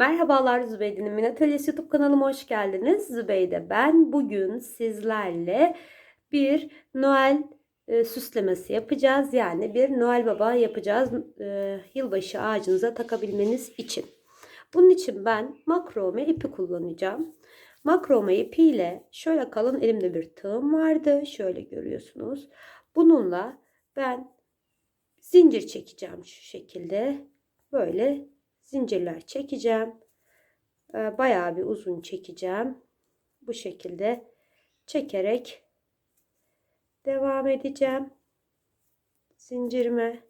Merhabalar Zübeyde'nin Minatölyesi YouTube kanalıma hoş geldiniz. Zübeyde ben. Bugün sizlerle bir Noel e, süslemesi yapacağız. Yani bir Noel Baba yapacağız e, yılbaşı ağacınıza takabilmeniz için. Bunun için ben makrome ipi kullanacağım. Makrome ipiyle şöyle kalın elimde bir tığım vardı. Şöyle görüyorsunuz. Bununla ben zincir çekeceğim şu şekilde. Böyle zincirler çekeceğim. Ee, Bayağı bir uzun çekeceğim. Bu şekilde çekerek devam edeceğim. Zincirime.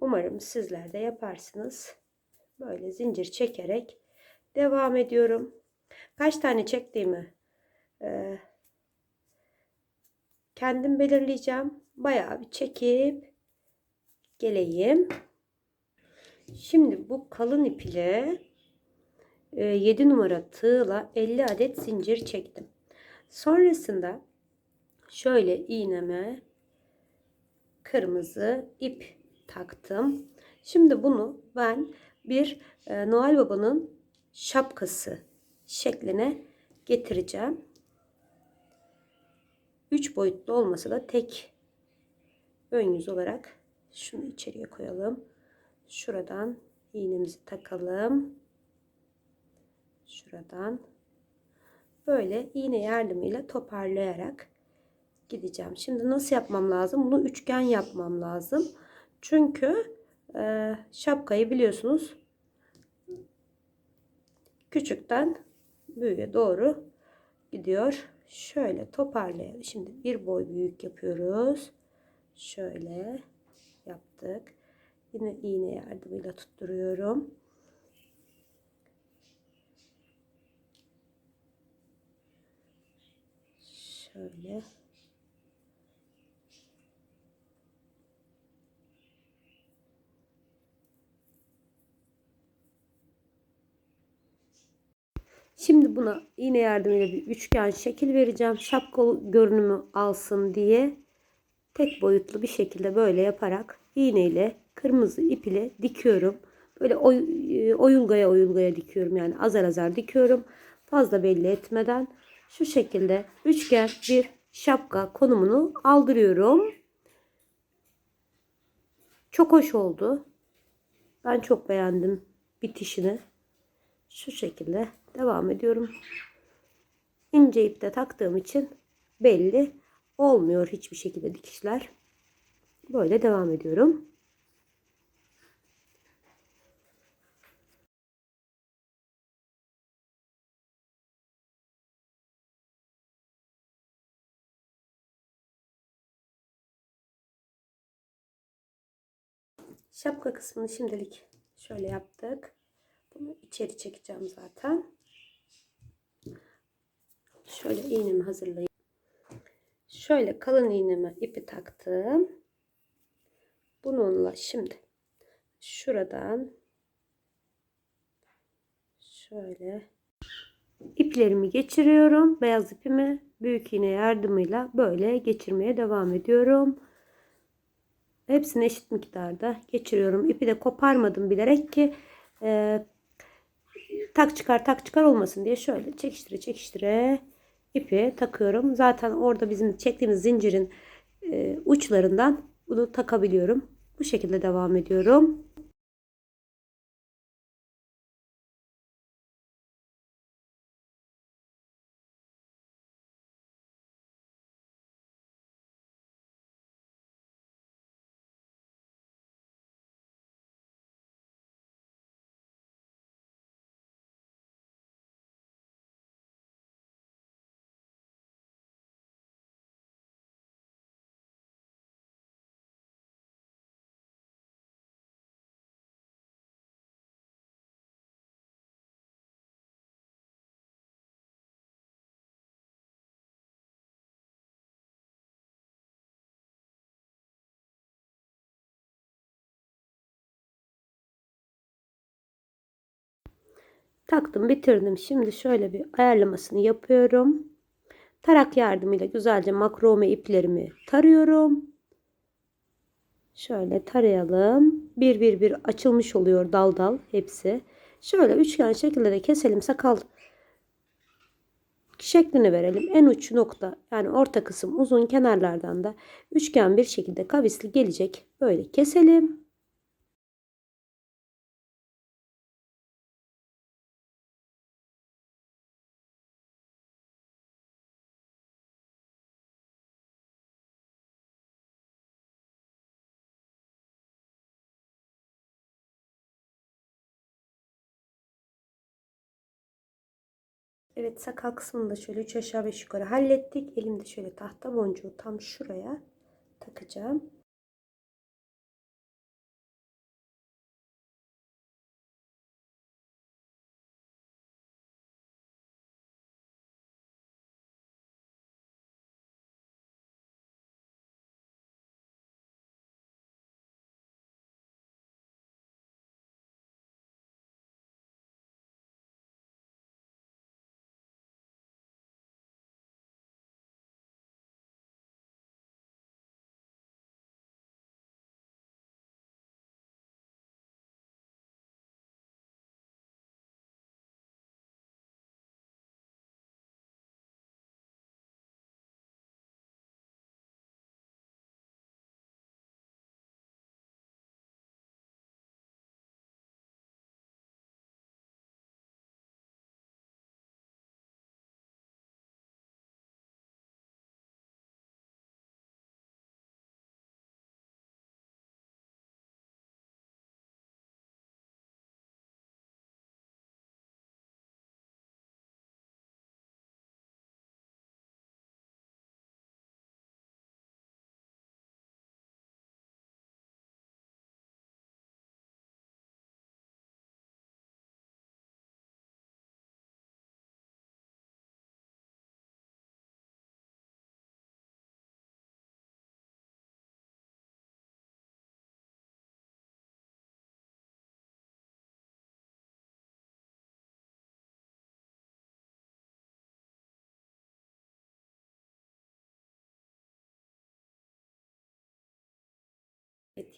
Umarım sizler de yaparsınız. Böyle zincir çekerek devam ediyorum. Kaç tane çektiğimi e, kendim belirleyeceğim. Bayağı bir çekip geleyim. Şimdi bu kalın ip ile 7 numara tığla 50 adet zincir çektim. Sonrasında şöyle iğneme kırmızı ip taktım. Şimdi bunu ben bir e, Noel Baba'nın şapkası şekline getireceğim. 3 boyutlu olmasa da tek ön yüz olarak şunu içeriye koyalım. Şuradan iğnemizi takalım. Şuradan böyle iğne yardımıyla toparlayarak gideceğim. Şimdi nasıl yapmam lazım? Bunu üçgen yapmam lazım. Çünkü e, şapkayı biliyorsunuz küçükten büyüğe doğru gidiyor. Şöyle toparlayalım. Şimdi bir boy büyük yapıyoruz. Şöyle yaptık. Yine iğne yardımıyla tutturuyorum. Şöyle. Şimdi buna iğne yardımıyla bir üçgen şekil vereceğim. Şapka görünümü alsın diye tek boyutlu bir şekilde böyle yaparak iğne ile kırmızı ip ile dikiyorum. Böyle oy, e, oyulgaya oyulgaya dikiyorum. Yani azar azar dikiyorum. Fazla belli etmeden şu şekilde üçgen bir şapka konumunu aldırıyorum. Çok hoş oldu. Ben çok beğendim bitişini. Şu şekilde devam ediyorum. İnce ipte taktığım için belli olmuyor hiçbir şekilde dikişler. Böyle devam ediyorum. Şapka kısmını şimdilik şöyle yaptık. Bunu içeri çekeceğim zaten. Şöyle iğnemi hazırlayayım. Şöyle kalın iğneme ipi taktım. Bununla şimdi şuradan şöyle iplerimi geçiriyorum. Beyaz ipimi büyük iğne yardımıyla böyle geçirmeye devam ediyorum. Hepsini eşit miktarda geçiriyorum. İpi de koparmadım bilerek ki e, tak çıkar tak çıkar olmasın diye şöyle çekiştire çekiştire ipi takıyorum. Zaten orada bizim çektiğimiz zincirin e, uçlarından bunu takabiliyorum. Bu şekilde devam ediyorum. Taktım bitirdim. Şimdi şöyle bir ayarlamasını yapıyorum. Tarak yardımıyla güzelce makrome iplerimi tarıyorum. Şöyle tarayalım. Bir bir bir açılmış oluyor dal dal hepsi. Şöyle üçgen şekilde de keselim sakal şeklini verelim. En uç nokta yani orta kısım uzun kenarlardan da üçgen bir şekilde kavisli gelecek. Böyle keselim. Evet sakal kısmını da şöyle 3 aşağı 5 yukarı hallettik. Elimde şöyle tahta boncuğu tam şuraya takacağım.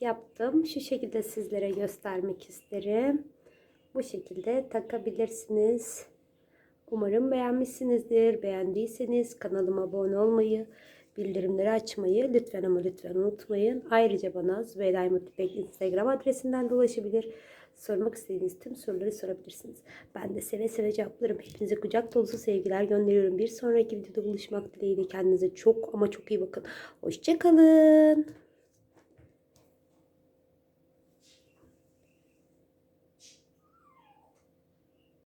Yaptım. Şu şekilde sizlere göstermek isterim. Bu şekilde takabilirsiniz. Umarım beğenmişsinizdir. Beğendiyseniz kanalıma abone olmayı, bildirimleri açmayı lütfen ama lütfen unutmayın. Ayrıca bana Zübeyda Instagram adresinden de ulaşabilir. Sormak istediğiniz tüm soruları sorabilirsiniz. Ben de seve seve cevaplarım. Hepinize kucak dolusu sevgiler gönderiyorum. Bir sonraki videoda buluşmak dileğiyle kendinize çok ama çok iyi bakın. Hoşçakalın.